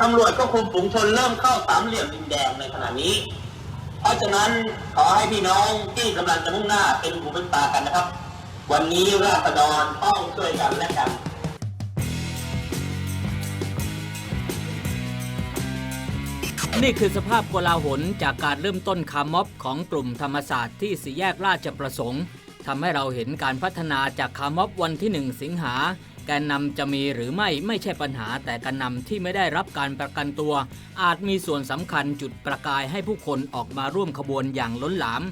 ตำรวจควบคุมฝูงชนเริ่มเข้าสามเหลี่ยมดินแดงในขณะนี้ เพราะฉะนั้นขอให้พี่น้องที่กำลังจะมุ่งหน้าเป็นหูเป็นตากันนะครับ วันนี้ราษฎรต้องช่วยกันและกันนี่คือสภาพโกลาหลจากการเริ่มต้นคาร์ม็อบของกลุ่มธรรมศาสตร์ที่สี่แยกราชประสงค์ทำให้เราเห็นการพัฒนาจากคาร์ม็อบวันที่ 1 สิงหา นนำจะมีหรือไม่ไม่ใช่ปัญหา แต่แกนนำที่ไม่ได้รับการประกันตัว อาจมีส่วนสำคัญจุดประกายให้ผู้คนออกมาร่วมขบวนอย่างล้นหลาม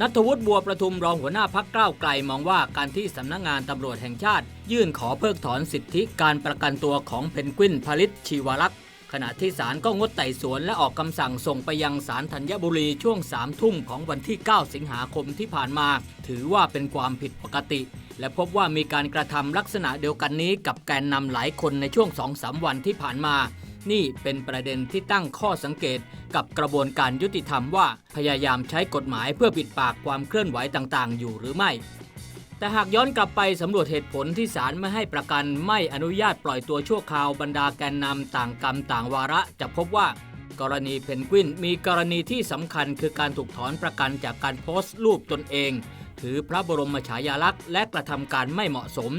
นัทวุฒิบัวประทุมรองหัวหน้าพักก้าวไกลมองว่าการที่สำนักงานตำรวจแห่งชาติ ยื่นขอเพิกถอนสิทธิการประกันตัวของเพนกวินผลิตชีวรักษ์ ขณะที่ศาลก็งดไต่สวนและออกคำสั่งส่งไปยังศาลธัญบุรีช่วงสามทุ่มของวันที่ 9 สิงหาคมที่ผ่านมา ถือว่าเป็นความผิดปกติ และพบว่ามีการกระทำลักษณะเดียวกันนี้กับแกนนำหลายคนในช่วง2-3วันที่ผ่านมา นี่เป็นประเด็นที่ตั้งข้อสังเกตกับกระบวนการยุติธรรมว่า พยายามใช้กฎหมายเพื่อปิดปากความเคลื่อนไหวต่างๆ อยู่หรือไม่ แต่หากย้อนกลับไปสำรวจเหตุผลที่ศาลไม่ให้ประกันไม่อนุญาตปล่อยตัวชั่วคราวบรรดาแกนนำต่างกรรมต่างวาระจะพบว่า กรณีเพนกวินมีกรณีที่สำคัญคือการถูกถอนประกันจากการโพสต์รูปตนเอง ถือพระบรมฉายาลักษณ์และกระทำการไม่เหมาะสม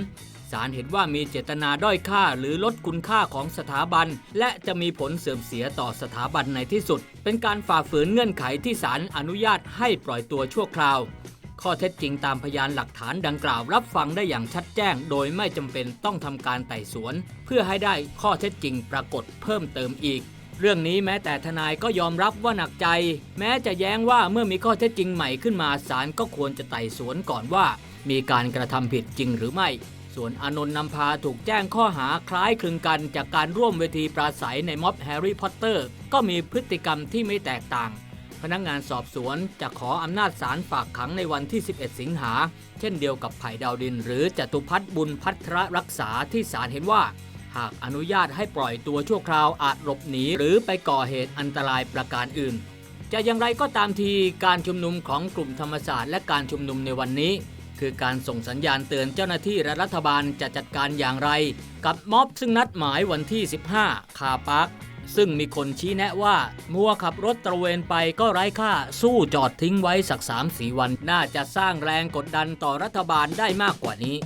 ศาลเห็นว่ามีเจตนาด้อยค่าหรือลดคุณค่าของสถาบัน และจะมีผลเสื่อมเสียต่อสถาบันในที่สุด เป็นการฝ่าฝืนเงื่อนไขที่ศาลอนุญาตให้ปล่อยตัวชั่วคราว ข้อเท็จจริงตามพยานหลักฐานดังกล่าวรับฟังได้อย่างชัดแจ้ง โดยไม่จำเป็นต้องทำการไต่สวน เพื่อให้ได้ข้อเท็จจริงปรากฏเพิ่มเติมอีก เรื่องนี้แม้แต่ทนายก็ยอมรับว่าหนักใจ แม้จะแย้งว่าเมื่อมีข้อเท็จจริงใหม่ขึ้นมาศาลก็ควรจะไต่สวนก่อนว่า มีการกระทำผิดจริงหรือไม่ ส่วนอนนท์นำพาถูกแจ้งข้อหาคล้ายคลึงกัน จากการร่วมเวทีปราศัยในม็อบแฮร์รี่พอตเตอร์ก็มีพฤติกรรมที่ไม่แตกต่าง พนักงานสอบสวนจะขออำนาจศาลฝากขังในวันที่ 11 สิงหา เช่นเดียวกับไผ่ดาวดิน หรือจตุพัฒน์บุญพัทรรักษาที่ศาลเห็นว่า หากอนุญาตให้ปล่อยตัวชั่วคราวอาจหลบหนี หรือไปก่อเหตุอันตรายประการอื่น จะอย่างไรก็ตามทีการชุมนุมของกลุ่มธรรมศาสตร์และการชุมนุมในวันนี้ คือการส่งสัญญาณเตือนเจ้าหน้าที่และรัฐบาลจะจัดการอย่างไร กับม็อบซึ่งนัดหมายวันที่ 15 คาปาร์ค ซึ่งมีคนชี้แนะว่า มัวขับรถตระเวนไปก็ไร้ค่าสู้จอดทิ้งไว้สัก3-4วัน น่าจะสร้างแรงกดดันต่อรัฐบาลได้มากกว่านี้